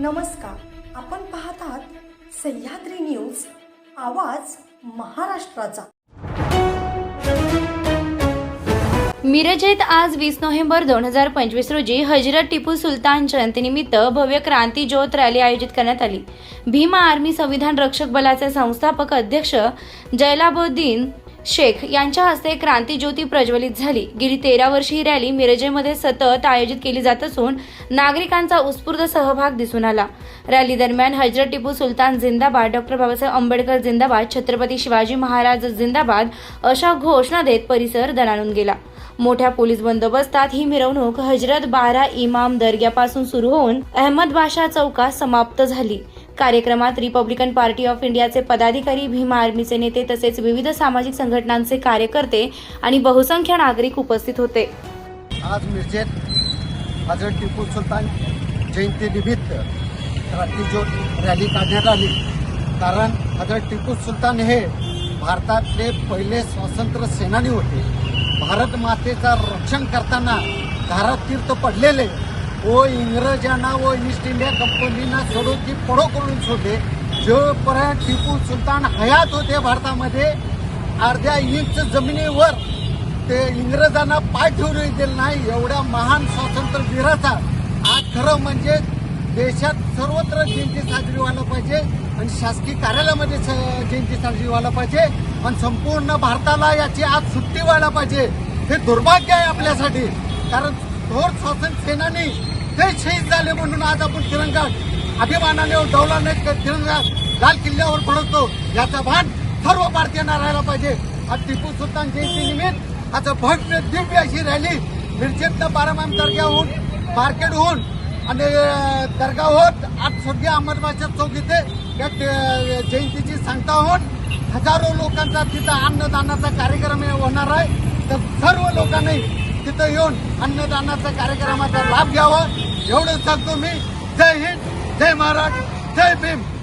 नमस्कार. आपण पाहतात सह्याद्री न्यूज आवाज महाराष्ट्राचा. मिरजेत आज वीस नोव्हेंबर दोन हजार पंचवीस रोजी हजरत टिपू सुलतान जयंतीनिमित्त भव्य क्रांती ज्योत रॅली आयोजित करण्यात आली. भीमा आर्मी संविधान रक्षक बलाचे संस्थापक अध्यक्ष जैलाबुद्दीन शेख यांच्या हस्ते क्रांती ज्योती प्रज्वलित झाली. गेली तेरा वर्षे ही रॅली मिरजेमध्ये सतत आयोजित केली जात असून नागरिकांचा उत्स्फूर्त सहभाग दिसून आला. रॅली दरम्यान हजरत टिपू सुलतान जिंदाबाद डॉक्टर बाबासाहेब आंबेडकर जिंदाबाद छत्रपती शिवाजी महाराज जिंदाबाद अशा घोषणा देत परिसर दणाणून गेला. मोठ्या पोलीस बंदोबस्तात ही मिरवणूक हजरत बारा इमाम दर्ग्यापासून सुरू होऊन अहमद बाशा चौकात समाप्त झाली. कार्यक्रमात रिपब्लिकन पार्टी ऑफ इंडियाचे पदाधिकारी भीमा आर्मीचे नेते तसेच विविध सामाजिक संघटनांचे कार्यकर्ते आणि बहुसंख्य नागरिक उपस्थित होते. आज मिरजेत हजरत टिपू सुलतान जयंतीनिमित्त क्रांतीज्योत रॅली काढण्यात आली. कारण हजरत टिपू सुलतान हे भारतातले पहिले स्वातंत्र्य सेनानी होते. भारत मातेचा रक्षण करताना धारात तीर्थ पडलेले व इंग्रजांना व ईस्ट इंडिया कंपनीना सोडून ती पडो करून सोडले जोपर्यंत टिपू सुलतान हयात होते भारतामध्ये अर्ध्या इंच जमिनीवर ते इंग्रजांना पाय ठेवून येतील नाही एवढ्या महान स्वातंत्र्यवीराचा. आज खरं म्हणजे देशात सर्वत्र जयंती साजरी व्हायला पाहिजे आणि शासकीय कार्यालयामध्ये स- जयंती साजरी व्हायला पाहिजे आणि संपूर्ण भारताला याची आज सुट्टी व्हायला पाहिजे. हे दुर्भाग्य आहे आपल्यासाठी. कारण थोर स्वातंत्र्य सेनानी ते शहीद झाले म्हणून आज आपण तिरंगा अभिमानाने डौलाने तिरंगा लाल किल्ल्यावर फडकतो याचा भान सर्व भारतीयांना राहायला पाहिजे. आज टिपू सुलतान जयंती निमित्त आज भव्य दिव्य अशी रॅली मिरजेतनं बारामाम दर्ग्याहून मार्केट होऊन आणि अं, दर्गा होत आज स्वर्गीय अहमदबादच्या चौक इथे या जयंतीची सांगता होऊन हजारो लोकांचा तिथं अन्नदानाचा कार्यक्रम हे होणार आहे. तर सर्व लोकांनी इथं येऊन अन्नदानाचा कार्यक्रमाचा लाभ घ्यावा एवढं सांगतो मी. जय हिंद जय महाराज जय भीम.